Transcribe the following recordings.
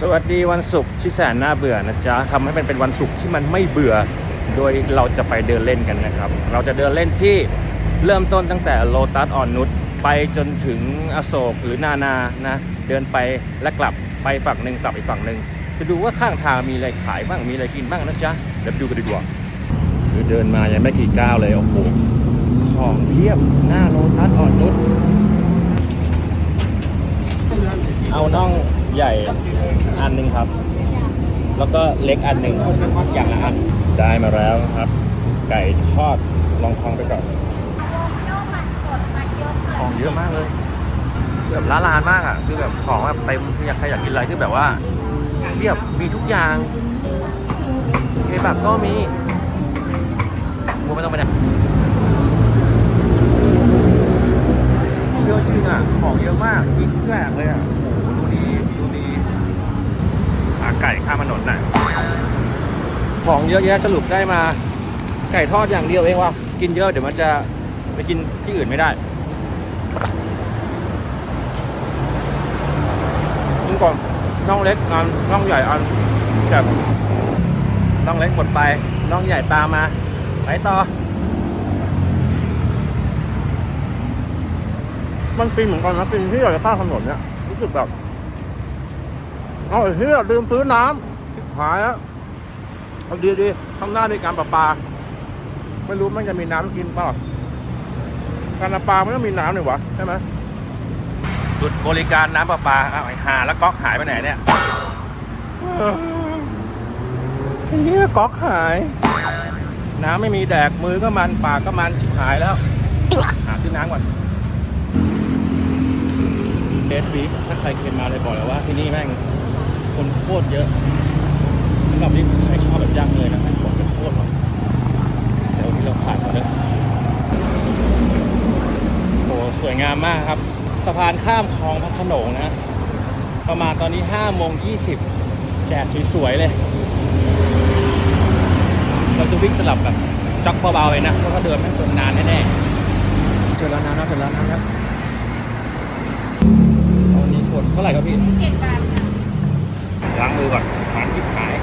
สวัสดีวันศุกร์ที่แสนน่าเบื่อนะจ๊ะทำให้มันเป็นวันศุกร์ที่มันไม่เบื่อ โดยเราจะไปเดินเล่นกันนะครับ เราจะเดินเล่นที่เริ่มต้นตั้งแต่โลตัสอ่อนนุชไปจนถึงอโศกหรือนานานะ เดินไปและกลับไปฝั่งหนึ่งกลับอีกฝั่งหนึ่งจะดูว่าข้างทางมีอะไรขายบ้างมีอะไรกินบ้างนะจ๊ะเดี๋ยวไปดูกันดีกว่าคือเดินมายังไม่กี่ก้าวเลยโอ้โหของเพียบหน้าโลตัสอ่อนนุชเอาน่อง ใหญ่อันหนึ่งครับ แล้วก็เล็กอันหนึ่งอย่างละอันได้มาแล้วครับ ไก่ทอดลองทองไปก่อนของเยอะมากเลยแบบละลานมากอะคือแบบของแบบเต็มอยากใครอยากกินอะไรคือแบบว่าเทียบมีทุกอย่างเคบับก็มีกูไม่ต้องไปไหนเยอะจริงอะของเยอะมากมีทุกอย่างเลยอะ โอ้โหดูดีดูดีอา ไก่ข้ามถนนน่ะของเยอะแยะสรุปได้มา ไก่ทอดอย่างเดียวเองว่ะกินเยอะเดี๋ยวมันจะไปกินที่อื่นไม่ได้กินก่อนน่องเล็กอันน่องใหญ่อันแบบน่องเล็กหมดไปน่องใหญ่ตามมา ไปต่อ มันปีนเหมือนกันนะปีนที่อยากจะข้ามถนนเนี่ยรู้สึกแบบ เอาไอ้เฮียลืมซื้อน้ำหายแล้วเอาดีดีๆข้างหน้าในการประปา ไม่รู้มันจะมีน้ำกินเปล่าการประปามันต้องมีน้ำหน่อยวะใช่ไหมจุดบริการน้ำประปาอ้าวไอ้หาแล้วก๊อกหายไปไหนเนี่ยไอ้เฮียก๊อกหาย น้ำไม่มีแดกมือก็มันปากก็มันชิบหายแล้วหาขึ้นน้ำก่อนเดดบีฟถ้าใครเคยมาเลยบอกเลยว่าที่นี่แม่ง คนโคตรเยอะสำหรับที่ใครชอบแบบย่างเลยนะแม่งคนไม่โคตรหรอกเดี๋ยวที่เราผ่านมาเลยโอ้สวยงามมากครับ สะพานข้ามคลองพระโขนงนะ ประมาณตอนนี้5โมง20 แดดสวยๆเลย เราจะวิ่งสลับแบบจ็อกเบาๆเลยนะ เพราะว่าเดินแม่งเดินนานแน่ๆเจอแล้วนะเจอแล้วนะครับวันนี้คนเท่าไหร่ครับพี่เจ็ดบาท ล้างมือก่อนหานชิบหาย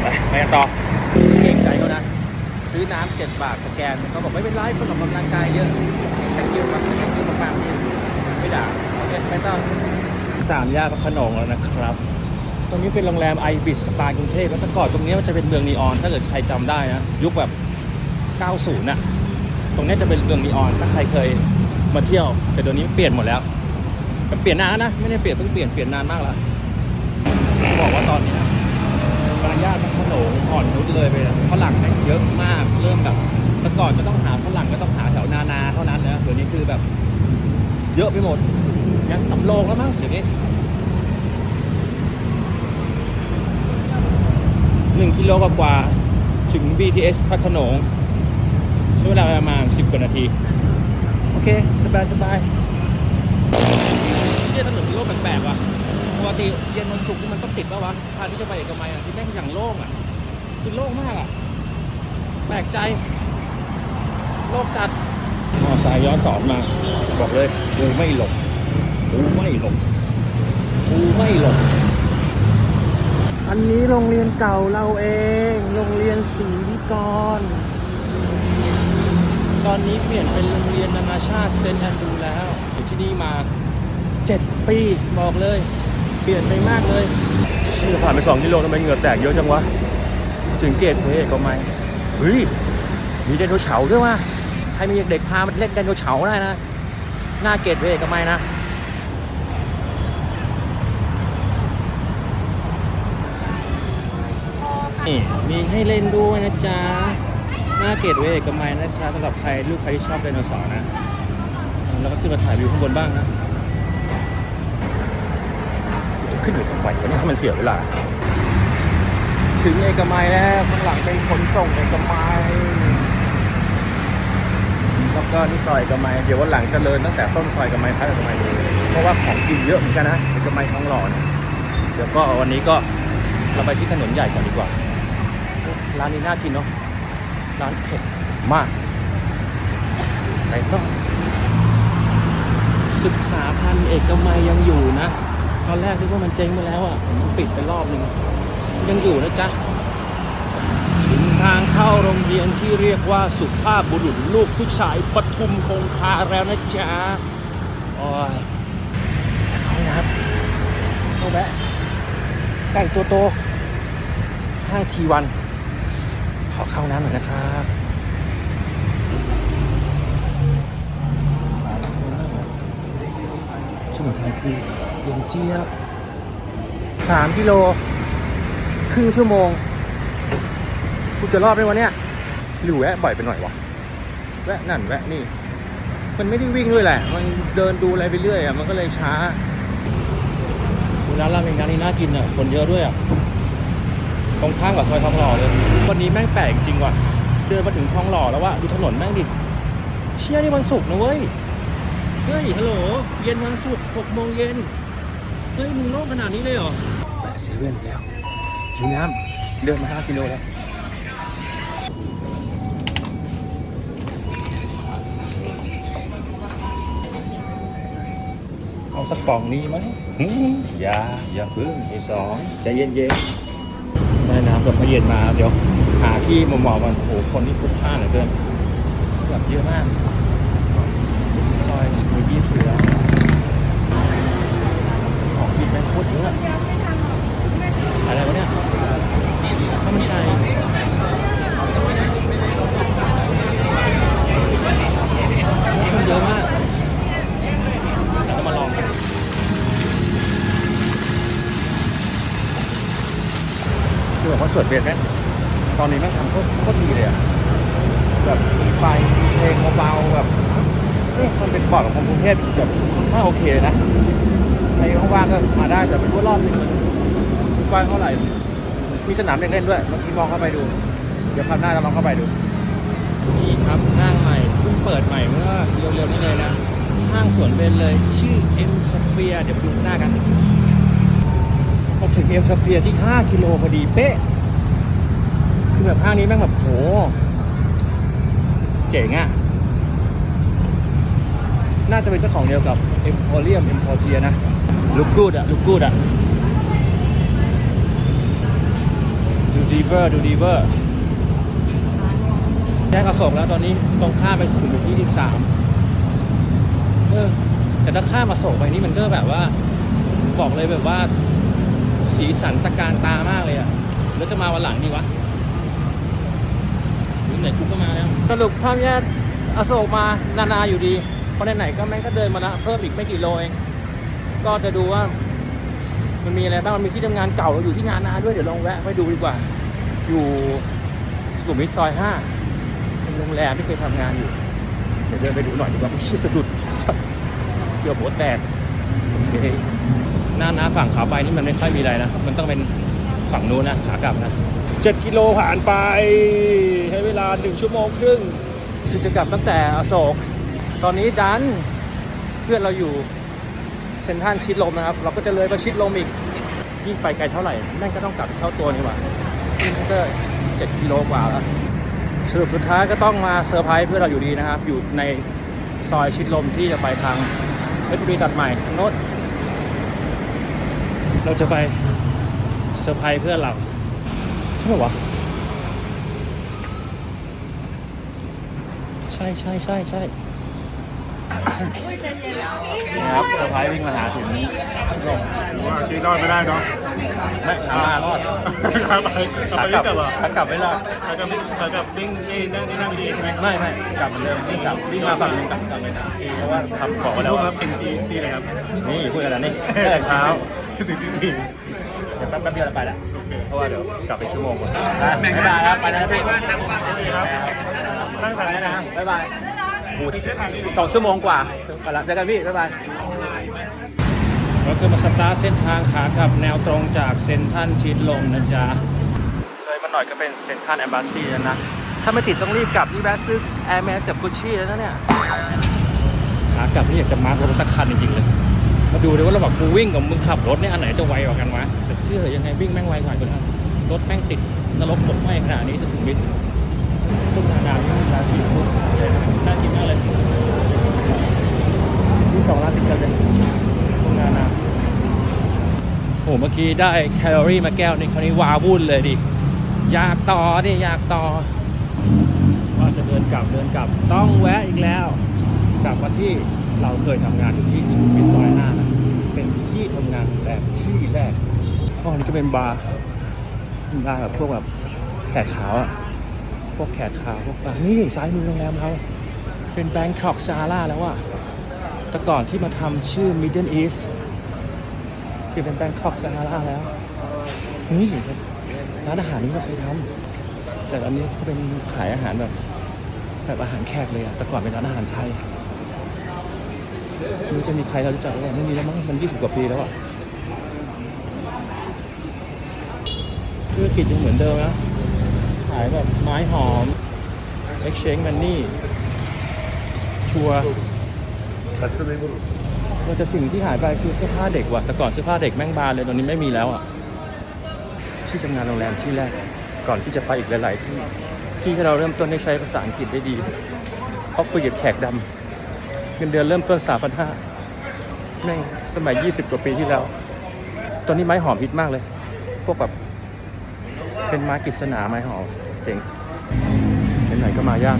ไปไปกันต่อเก่งใจเขานะ ซื้อน้ำเจ็ดบาทสแกนเขาบอกไม่เป็นไรคนออกกำลังกายเยอะแต่เกี่ยวกับแต่เกี่ยวกับปากนี่ไม่ด่าโอเคไปต่อสามย่านพระโขนงแล้วนะครับ ตรงนี้เป็นโรงแรมไอบิสสตาร์กรุงเทพแล้วแต่ก่อนตรงนี้มันจะเป็นเมืองนีออน ถ้าเกิดใครจำได้นะ ยุคแบบ 90 น่ะ ตรงนี้จะเป็นเมืองนีออนถ้าใครเคยมาเที่ยว แต่เดี๋ยวนี้เปลี่ยนหมดแล้วเปลี่ยนนานนะไม่ได้เปลี่ยนเพิ่งเปลี่ยนเปลี่ยนนานมากแล้วบอกว่าตอนนี้บางย่านพระโขนงอ่อนนุชเลยไปแล้วฝรั่งแม่งเยอะมากเริ่มแบบแต่ก่อนจะต้องหาฝรั่งก็ต้องหาแถวนานาเท่านั้นนะเดี๋ยวนี้คือแบบ เยอะไปหมดยังสำโรงแล้วมั้งเดี๋ยวนี้หนึ่งกิโลกว่าถึง BTS พระโขนง ช้เวลาประมาณ 10 กว่านาที โอเค สบายสบายเนี่ยถนนโล่งแปลกๆว่ะปกติเย็นวันศุกร์นี่มันต้องติดป่าวะทางที่จะไปเอกมัยอะที่แม่งอย่างโล่งอะคือโล่งมากอะ แปลกใจ โลกจัดมอสายย้อนสอนมา บอกเลยกูไม่หลบกูไม่หลบกูไม่หลบอันนี้โรงเรียนเก่าเราเอง โรงเรียนศรีวิกร ตอนนี้เปลี่ยนเป็นโรงเรียนนานาชาติเซนต์แอนดรูแล้วอยู่ที่นี่มา 7 ปีบอกเลย เปลี่ยนไปมากเลยชื่อผ่านไป2กิโลทำไมเหงื่อแตกเยอะจังวะ ถึงเกตเวย์ก็ไม่เฮ้ย มีไดโนเสาร์ด้วยวะใครมีเด็กพามาเล่นไดโนเสาร์ได้นะ หน้าเกตเวย์ก็ไม่นะนี่มีให้เล่นด้วยนะจ๊ะ หน้าเกตเวย์เอกมัยนะจ๊ะสำหรับใครลูกใครที่ชอบไดโนเสาร์นะ แล้วก็ขึ้นมาถ่ายวิวข้างบนบ้างนะจะขึ้นอยู่ทำไมวะเนี่ยให้มันเสียเวลา ถึงเอกมัยแล้วข้างหลังเป็นขนส่งเอกมัยแล้วก็นี่ซอยเอกมัยเดี๋ยววันหลังเจริญตั้งแต่ต้นซอยเอกมัยท้ายเอกมัยเลยเพราะว่าของกินเยอะเหมือนกันนะเอกมัยทองหล่อเนี่ยเดี๋ยวก็วันนี้ก็เราไปที่ถนนใหญ่ก่อนดีกว่า ร้านนี้น่ากินเนาะ ร้านเผ็ดมากต่อศึกษาพันเอกมัยยังอยู่นะ ตอนแรกนึกว่ามันเจ๊งไปแล้วอะมันปิดไปรอบหนึ่งยังอยู่นะจ๊ะถึงทางเข้าโรงเรียนที่เรียกว่าสุภาพบุรุษลูกผู้ชายปทุมคงคาแล้วนะจ๊ะโอ้ยเขานะครับเข้าแวะไก่ตัวโตห้างทีวัน ขอเข้าน้ำหน่อยนะครับสมุนไพรคือเย็นเจี๊ยบสามกิโล ครึ่งชั่วโมง กูจะรอดไหมวะเนี่ยหรือแวะบ่อยไปหน่อยวะ แวะนั่นแวะนี่ มันไม่ได้วิ่งด้วยแหละ มันเดินดูอะไรไปเรื่อยอะ มันก็เลยช้าร้านราเมงร้านนี้น่ากินอะ คนเยอะด้วยอะ ตรงข้ามกับซอยทองหล่อเลย วันนี้แม่งแปลกจริงว่ะ เดินมาถึงทองหล่อแล้วว่ะดูถนนแม่งดิ เชี่ยนี่วันศุกร์นะเว้ย เฮ้ย ฮัลโหล เย็นวันศุกร์หกโมงเย็น เฮ้ยมึงโล่งขนาดนี้เลยเหรอแปดเซเว่นแล้วหิวน้ำเดินมาห้ากิโลแล้วเอาสักกล่องนี้ไหมหืมอย่าอย่าพึ่งมีสองใจเย็นๆ ได้น้ำกับพระเย็นมาเดี๋ยวหาที่มุมมองมันโอ้โหคนที่พลุกพล่านเหลือเกินแบบเยอะมากซอยสมุยยี่เสือของกินแม่งโคตรเยอะอะไรวะเนี่ย คือแบบว่าสวดเบียดไหมตอนนี้แม่งทำโคตรโคตรดีเลยอะแบบมีไฟมีเพลงเบาๆแบบเอ๊ะมันเป็นบอร์ดของกรุงเทพแบบค่อนข้างโอเคเลยนะใครว่างๆก็มาได้แต่ไม่รู้ว่ารอบนึงมันกว้างเท่าไหร่มีสนามเด็กเล่นด้วยเมื่อกี้มองเข้าไปดู เดี๋ยวคราวหน้าจะลองเข้าไปดูนี่ครับห้างใหม่เพิ่งเปิดใหม่เมื่อเร็วๆนี้เลยนะห้างสวนเบนเลยชื่อ M Sphere เดี๋ยวไปดูข้างหน้ากันพอถึง M Sphere ที่ 5 กิโลพอดีเป๊ะ คือแบบห้างนี้แม่งแบบโหเจ๋งอะ่ะ น่าจะเป็นเจ้าของเดียวกับ Emporium Emporia นะลูกกูดอะลูกกูดอะดูดีเวอร์ดูดีเวอร์แยกอโศกแล้วตอนนี้ตรงข้ามไปสุขุมวิทยี่สิบสามเออแต่ถ้าข้ามอโศกไปนี่มันก็แบบว่า บอกเลยแบบว่า สีสันตะการตามากเลยอะแล้วจะมาวันหลังดีวะ ไหนกูก็มาแล้ว สรุปข้ามแยกอโศกมานานาอยู่ดี เพราะไหนๆก็แม่งก็เดินมาละเพิ่มอีกไม่กี่โลเองก็จะดูว่า มันมีอะไรบ้างมันมีที่ทำงานเก่าเราอยู่ที่นานาด้วยเดี๋ยวลองแวะไปดูดีกว่า อยู่สุขุมวิทซอยห้าเป็นโรงแรมที่เคยทำงานอยู่เดี๋ยวเดินไปดูหน่อยดีกว่าไม่ใช่สะดุดเกือบหัวแตกโอเคหน้านาฝั่งขาไปนี่มันไม่ค่อยมีอะไรนะมันต้องเป็นฝั่งนู้นนะขากลับนะ เจ็ดกิโลผ่านไปใช้เวลาหนึ่งชั่วโมงครึ่งคือจะกลับตั้งแต่อโศก ตอนนี้ดันเพื่อนเราอยู่เซนทันชิดลมนะครับ เราก็จะเลยไปชิดลมอีก ยิ่งไปไกลเท่าไหร่แม่งก็ต้องกลับเท่าตัวนี่หว่านี่ก็เจ็ดกิโลกว่าแล้วสรุปสุดท้ายก็ต้องมาเซอร์ไพรส์เพื่อนเราอยู่ดีนะครับ อยู่ในซอยชิดลมที่จะไปทางเพชรบุรีตัดใหม่ทางโน้นเราจะไปเซอร์ไพรส์เพื่อนเรา ใช่ไหมวะ ใช่ใช่ใช่ใช่นี่ครับเซอร์ไพรส์วิ่งมาหาถึงชิดลมว่าชีวิตรอดไม่ได้เนาะไม่ขามารอดขาไปขาไปวิ่งกลับเหรอขากลับไม่รอดขากลับขากลับวิ่งนี่นั่งนี่นั่งดีใช่ไหมไม่ไม่กลับเหมือนเดิมวิ่งกลับวิ่งมาฝั่งนึงกลับกลับไปเพราะว่าทำบอกไว้แล้วรูปคว่ารับเป็นตีตีเลยครับนี่พูดกันแล้วนี่ตั้งแต่เช้าถึงตีตี เดี๋ยวแป๊บแป๊บเดียวเราไปละเพราะว่าเดี๋ยวกลับไปชั่วโมงกว่าบ๊ายบายครับไปนะพี่ตั้งแต่ไปไหนนะนะบ๊ายบายโอ้โหสองชั่วโมงกว่าไปละเจอกันพี่บ๊ายบายเราจะมาสตาร์ทเส้นทางขากลับแนวตรงจากเซนทรันชิดลมนะจ๊ะเลยมาหน่อยก็เป็นเซนทรันแอมบาซีแล้วนะ ถ้าไม่ติดต้องรีบกลับนี่แวะซื้อแอร์แมสกับกุชชี่แล้วนะเนี่ยขากลับนี่อยากจะมาร์ครถสักคันจริงๆเลย มาดูเลยว่าระหว่างกูวิ่งกับมึงขับรถเนี่ยอันไหนจะไวกว่ากันวะแต่เชื่อเหรอยังไงวิ่งแม่งไวกว่าอยู่รถแม่งติดนรกหมกไหมขนาดนี้สุขุมวิทพุ่งทางดาวนี่ราชีพุ่งน่ากินมากเลยที่สองราศีกันเลยพุ่งนานาโอ้โหเมื่อกี้ได้แคลอรี่มาแก้วนึงคราวนี้วาวุ่นเลยดิอยากต่อดิอยากต่อก็จะเดินกลับเดินกลับต้องแวะอีกแล้ว กลับมาที่เราเคยทำงานอยู่ที่สุขุมวิทซอยห้าเป็นที่ทำงานแบบที่แรก ห้องนี้ก็เป็นบาร์บาร์แบบพวกแบบแขกขาวอะพวกแขกขาวพวกบาร์นี่ซ้ายมือโรงแรมเราเป็นแบงคอกซาร่าแล้วอะแต่ก่อนที่มาทำชื่อ Middle East คือเป็นแบงคอกซาร่าแล้ว นี่ร้านอาหารนี้ก็เคยทำแต่อันนี้ก็เป็นขายอาหารแบบแบบอาหารแขกเลยอะแต่ก่อนเป็นร้านอาหารไทยไม่รู้จะมีใครเรารู้จักหรือเปล่าไม่มีแล้วมั้งมันยี่สิบกว่าปีแล้วอะ ธุรกิจยังเหมือนเดิมนะขายแบบไม้หอม exchange money ชัวร์เราจะสิ่งที่หายไปคือเสื้อผ้าเด็กว่ะแต่ก่อนเสื้อผ้าเด็กแม่งบานเลยตอนนี้ไม่มีแล้วอะที่ทำงานโรงแรมที่แรก ก่อนที่จะไปอีกหลาย ๆ ที่ที่ที่เราเริ่มต้นได้ใช้ภาษาอังกฤษได้ดีเพราะคุยกับแขกดำเงินเดือนเริ่มต้นสามพันห้าแม่งสมัย 20 กว่าปีที่แล้ว ตอนนี้ไม้หอมฮิตมากเลย พวกแบบ เป็นไม้กฤษณาไม้หอมเจ๋งไหนๆก็มาย่าง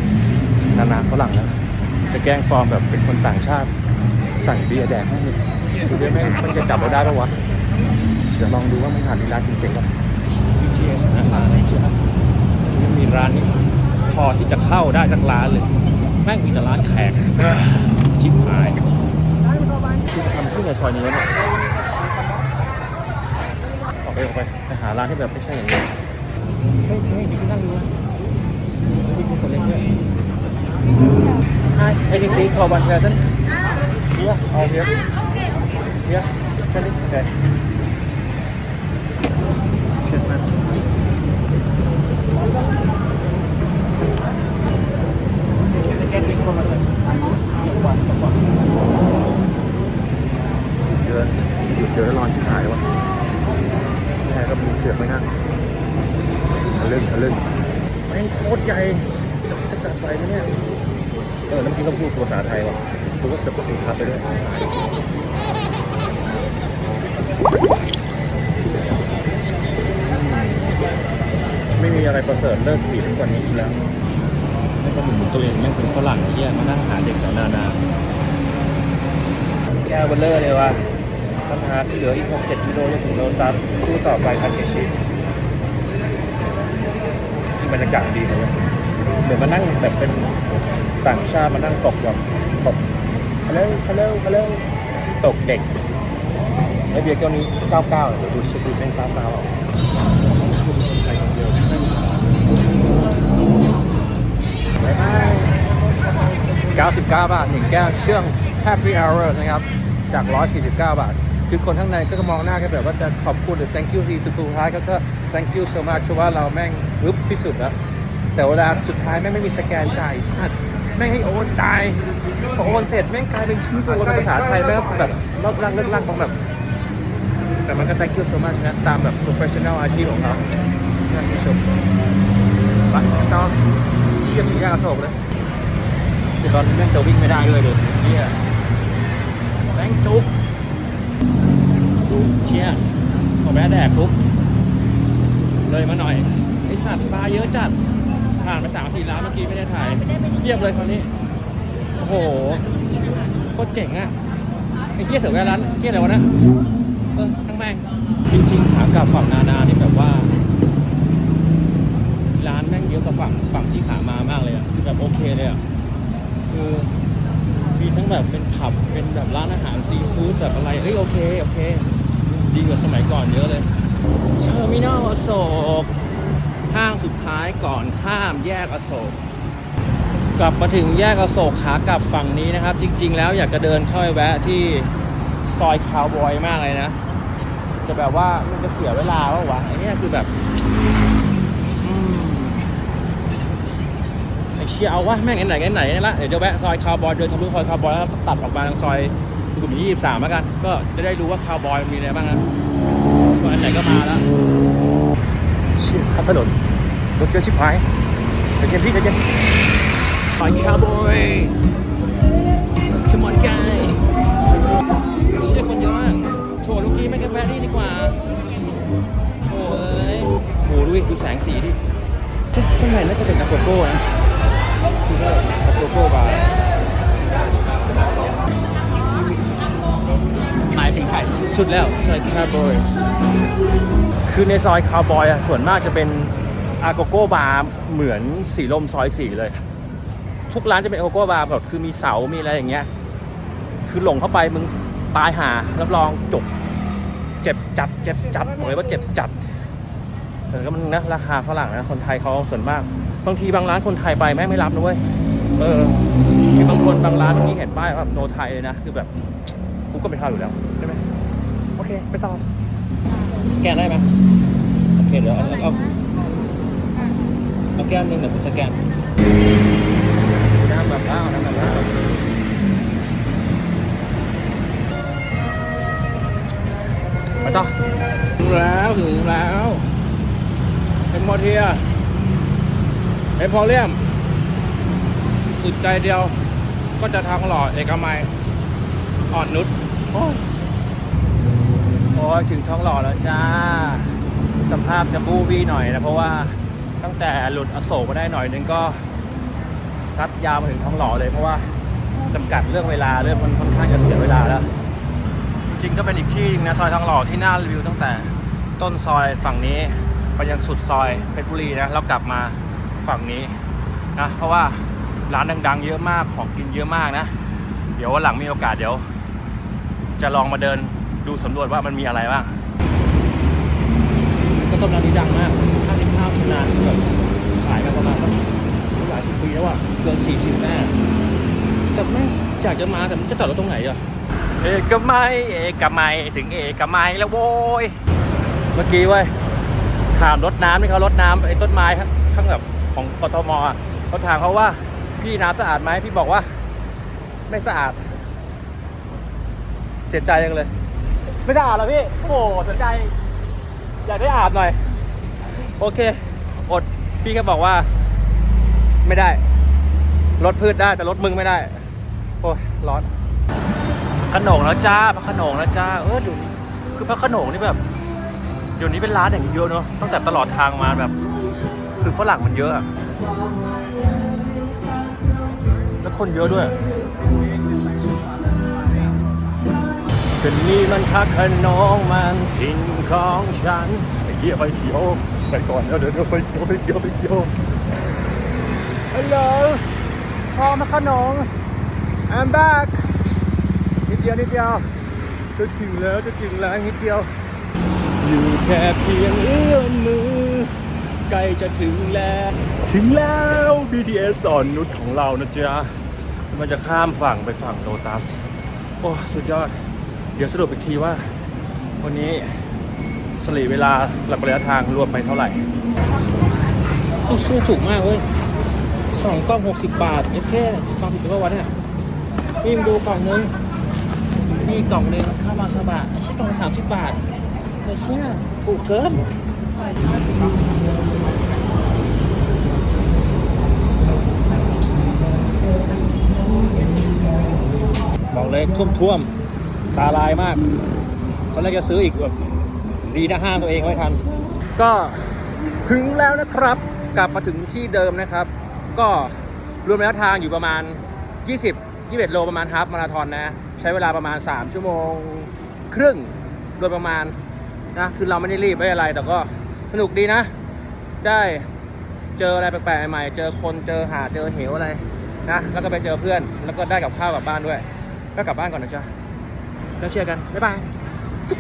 นานาฝรั่งแล้วจะแกล้งฟอร์มแบบเป็นคนต่างชาติสั่งเบียร์แดกให้เลยดูดิแม่งมันจะจับเราได้ปะวะ เดี๋ยวลองดูว่ามันหาดีร้านจริงๆป่ะ BTS นะร้านไหนเชียวยังมีร้านนี้พอที่จะเข้าได้สักร้านเลย แม่งมีแต่ร้านแขกชิบหายคือทำขึ้นในซอยนี้แล้วเนี่ยออกไปออกไปไปหาร้านที่แบบไม่ใช่อย่างนี้ ADC for one person. Yeah, all here. Yeah, okay. กวันนี้อีกแล้วไม่ก็เหมือนตัวเองแม่งเป็นฝรั่งที่มานั่งหาเด็กแถวนานาแก้วเบลเลอร์เลยว่ะปัญหาที่เหลืออีก 6 7กิโลจะถึงโลตัสตู้ต่อไปทันเกชิที่บรรยากาศดีเลยเว้ยเดี๋ยวมานั่งแบบเป็นต่างชาติมานั่งตกแบบตกฮัลโหลฮัลโหลฮัลโหลตกเด็กไอเบียร์แก้วนี้ 99เดี๋ยวดูชิดูเป็น99เอาบ๊ายบาย 99 บาทหนึ่งแก้ว เชื่อง Happy Hour นะครับ จาก 149 บาท คือคนข้างในก็มองหน้ากันแบบว่าจะขอบคุณหรือ thank you ทีสุดท้ายก็ก็ thank you so much เพราะว่าเราแม่งรึบที่สุดแล้ว แต่เวลาสุดท้ายแม่งไม่มีสแกนจ่ายสัตว์แม่งให้โอนจ่ายพอโอนเสร็จแม่งกลายเป็นชื่อตัวภาษาไทยแม่งแบบเลิกลักเลิกลักของแบบ แต่มันก็ thank you so much นะตามแบบ professional อาชีพของเขาท่านผู้ชมไปต่อ เชี่ยมียาอโศกเลยเดี๋ยวตอนแม่งจะวิ่งไม่ได้ด้วยเลยเฮียแม่งจุกเชี่ยขอแวะแดกปุ๊บเลยมาหน่อยไอสัตว์ปลาเยอะจัด ผ่านไปสามสี่ร้านเมื่อกี้ไม่ได้ถ่ายเทียบเลยคราวนี้ โอ้โหโคตรเจ๋งอะไอ้เหี้ยเสือแวร้านเหี้ยอะไรวะนะเออทั้งแม่งจริงๆขากลับฝั่งนานานี่แบบว่า เยอะกว่าฝั่งฝั่งที่ขามามากเลยอะคือแบบโอเคเลยอะคือมีทั้งแบบเป็นผับเป็นแบบร้านอาหารซีฟู้ดแบบอะไรเอ้ยโอเคโอเค ดีกว่าสมัยก่อนเยอะเลยเทอร์มินอลอโศกห้างสุดท้ายก่อนข้ามแยกอโศกกลับมาถึงแยกอโศกขากลับฝั่งนี้นะครับ จริง ๆ แล้วอยากจะเดินเข้าไปแวะที่ซอยคาวบอยมากเลยนะแต่แบบว่ามันจะเสียเวลาเปล่าวะไอ้เนี่ยคือแบบ เชียร์เอาว่าแม่งไหนไหนไหนนี่ละเดี๋ยวจะแวะซอยคาร์บอยเดินทะลุซอยคาร์บอยแล้วตัดออกมาทางซอยสุขุมวิท23มาแล้วกัน ก็จะได้รู้ว่าคาร์บอยมีอะไรบ้างนะตอนไหนก็มาแล้วเชี่ยข้าถนนรถเยอะชิบหายกระเทียมพี่กระเทียซอยคาร์บอย come on guy เชี่ยคนเยอะมากโถลูกกี้แม่กันแวะนี่ดีกว่าโอ้ยโหดูดิดูแสงสีดิข้างในน่าจะเป็นนาโกโก้นะ อาโกโก้บาร์หมายถึงใครชุดแล้วซอยคาร์บอยคือในซอยคาวบอยอะส่วนมากจะเป็นอาโกโก้บาร์เหมือนสีลมซอยสี่เลย ทุกร้านจะเป็นอาโกโก้บาร์แบบคือมีเสา มีอะไรอย่างเงี้ย คือหลงเข้าไปมึงตายหารับรองจบ เจ็บจัด เจ็บจัดบอกเลยว่าเจ็บจัดแต่ก็มันนะราคาฝรั่งนะ คนไทยเขาส่วนมาก บางทีบางร้านคนไทยไปแม่งไม่รับนะเว้ยเออมีบางคนบางร้านที่เห็นป้ายแบบโนไทยเลยนะคือแบบกูก็ไม่เข้าอยู่แล้วใช่ไหมโอเค ไปต่อสแกนได้ไหมโอเคเดี๋ยวเอาเอาเอาแก้วนึงเดี๋ยวผมสแกนน้ำแบบอ้าวน้ำแบบอ้าวไปต่อถึงแล้วถึงแล้วเอ็มพอเทีย เอ็มพอเลียมอึดใจเดียว ก็จะทางหล่อเอกมัยอ่อนนุชโอ้ยโอ้ยถึงท้องหล่อแล้วจ้าสภาพจะบูบี้หน่อยนะเพราะว่าตั้งแต่หลุดอโศกมาได้หน่อยนึงก็ซัดยาวมาถึงท้องหล่อเลยเพราะว่าจำกัดเรื่องเวลาเรื่องมันค่อนข้างจะเสียเวลาแล้ว จริงก็เป็นอีกที่นึงนะซอยทองหล่อที่น่ารีวิวตั้งแต่ต้นซอยฝั่งนี้ไปยันสุดซอยเพชรบุรีนะแล้วกลับมา ฝั่งนี้นะเพราะว่าร้านดัง ๆ เยอะมากของกินเยอะมากนะ เดี๋ยววันหลังมีโอกาสเดี๋ยว จะลองมาเดินดูสำรวจว่ามันมีอะไรบ้างก็ต้มน้ำนี้ดังมาก55ปีนานแบบขายมาประมาณสักหลายสิบปีแล้วอะเกิน40แน่แต่ไม่งอยากจะมาแต่มันจะจอดรถตรงไหนอะเอกมัยเอกมัยถึงเอกมัยแล้วโว้ย เมื่อกี้เว้ยถามรถน้ำนี่เขารถน้ำไอ้ต้นไม้ข้างข้างแบบ ของกทมเขาถามเขาว่า พี่น้ำสะอาดไหมพี่บอกว่า ไม่สะอาด เสียใจยังเลย ไม่สะอาดหรอพี่โอ้โหเสียใจอยากได้อาบหน่อย โอเค อดพี่ก็บอกว่า ไม่ได้รถพืชได้แต่รถมึงไม่ได้ โอ้ยร้อนขนงแล้วจ้าพระขนงแล้วจ้าเออเดี๋ยวนี้คือพระขนงนี่แบบ เดี๋ยวนี้เป็นร้านอย่างเยอะเนาะตั้งแต่ตลอดทางมาแบบ คือฝรั่งมันเยอะ แล้วคนเยอะด้วย เป็นนี่มันพักขนองมันถิ่นของฉันไอ้เหี้ยไปเที่ยวไปก่อนแล้วเดี๋ยวเดี๋ยวไปเที่ยวไปเที่ยวไปเที่ยวฮัลโหลคอมาขนง I'm back นิดเดียวนิดเดียวจะถึงแล้วจะถึงแล้วนิดเดียว อยู่แค่เพียงเอื้อมมือ ใกล้จะถึงแล้ว ถึงแล้ว BTS สอนนุชของเรานะจ๊ะ มันจะข้ามฝั่งไปฝั่งโลตัส โอ้สุดยอด เดี๋ยวสรุปอีกทีว่า วันนี้สลีเวลาหลักระยะทางรวมไปเท่าไหร่โอ้ชื่อถูกมากเว้ยสองกล่องหกสิบบาทแค่กล่องผิดตัววันเนี่ยนี่มึงดูกล่องนึงนี่กล่องนึงข้าวมาซาบะไอ้ชิ้นกล่องสามสิบบาทไอ้เชี่ยถูกเกิน บอกเลยท่วมท่วมๆ ตาลายมากตอนแรกจะซื้ออีกแบบดีนะห้ามตัวเองไว้ทัน ก็ถึงแล้วนะครับ กลับมาถึงที่เดิมนะครับ ก็รวมระยะทางอยู่ประมาณ 20 21 โลประมาณฮาฟมาราธอนนะ ใช้เวลาประมาณ 3 ชั่วโมงครึ่ง โดยประมาณนะคือเราไม่ได้รีบไม่อะไรแต่ก็ สนุกดีนะ ได้เจออะไรแปลกๆใหม่ๆเจอคนเจอหาเจอเหวอะไรนะแล้วก็ไปเจอเพื่อน แล้วก็ได้กับข้าวกลับบ้านด้วย ก็กลับบ้านก่อนนะจ๊ะแล้วเชียร์กัน บ๊ายบายจุ๊บ